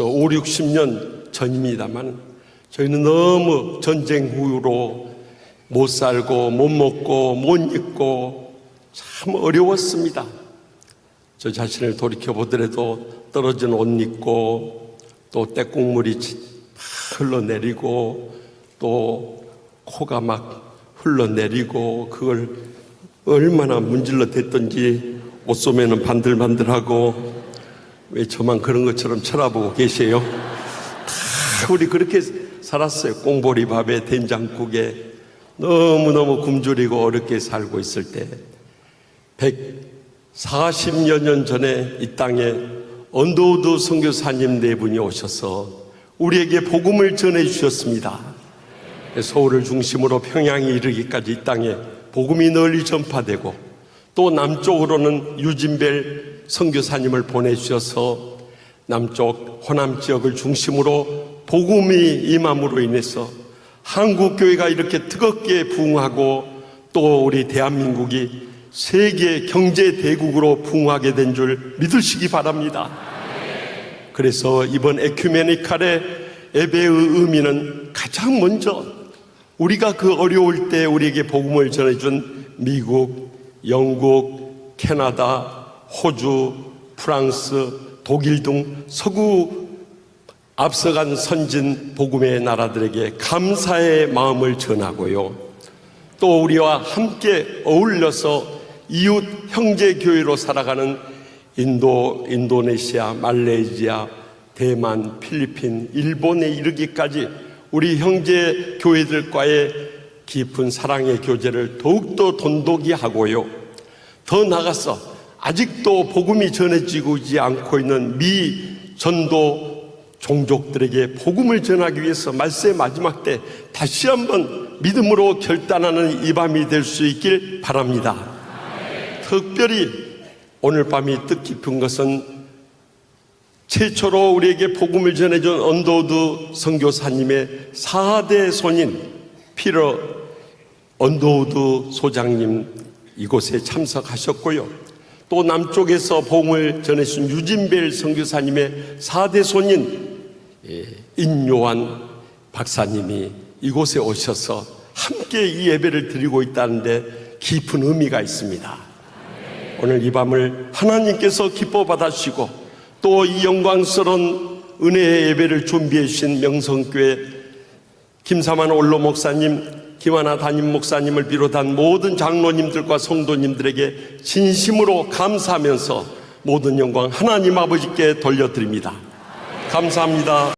벌써 5, 60년 전입니다만 저희는 너무 전쟁 후로 못 살고 못 먹고 못 입고 참 어려웠습니다. 저 자신을 돌이켜 보더라도 떨어진 옷 입고 또 때국물이 흘러내리고 또 코가 막 흘러내리고 그걸 얼마나 문질러 댔던지 옷소매는 반들반들하고 왜 저만 그런 것처럼 쳐다보고 계세요? 다 우리 그렇게 살았어요. 꽁보리 밥에 된장국에 너무너무 굶주리고 어렵게 살고 있을 때 140여 년 전에 이 땅에 언더우드 선교사님 네 분이 오셔서 우리에게 복음을 전해 주셨습니다. 서울을 중심으로 평양에 이르기까지 이 땅에 복음이 널리 전파되고 또 남쪽으로는 유진벨 선교사님을 보내주셔서 남쪽 호남 지역을 중심으로 복음이 임함으로 인해서 한국 교회가 이렇게 뜨겁게 부흥하고 또 우리 대한민국이 세계 경제 대국으로 부흥하게 된 줄 믿으시기 바랍니다. 그래서 이번 에큐메니칼의 예배의 의미는 가장 먼저 우리가 그 어려울 때 우리에게 복음을 전해준 미국, 영국, 캐나다, 호주, 프랑스, 독일 등 서구 앞서간 선진 복음의 나라들에게 감사의 마음을 전하고요. 또 우리와 함께 어울려서 이웃 형제 교회로 살아가는 인도, 인도네시아, 말레이시아, 대만, 필리핀, 일본에 이르기까지 우리 형제 교회들과의 깊은 사랑의 교제를 더욱더 돈독히 하고요. 더 나아가서 아직도 복음이 전해지고 않고 있는 미 전도 종족들에게 복음을 전하기 위해서 말세의 마지막 때 다시 한번 믿음으로 결단하는 이 밤이 될 수 있길 바랍니다. 특별히 오늘 밤이 뜻깊은 것은 최초로 우리에게 복음을 전해준 언더우드 선교사님의 4대 손인 피러 언더우드 소장님 이곳에 참석하셨고요. 또 남쪽에서 복음을 전해준 유진벨 선교사님의 4대 손인 예, 인요한 박사님이 이곳에 오셔서 함께 이 예배를 드리고 있다는데 깊은 의미가 있습니다. 오늘 이 밤을 하나님께서 기뻐 받아주시고 또 이 영광스러운 은혜의 예배를 준비해 주신 명성교회 김사만 올로 목사님, 김하나 담임 목사님을 비롯한 모든 장로님들과 성도님들에게 진심으로 감사하면서 모든 영광 하나님 아버지께 돌려드립니다. 감사합니다.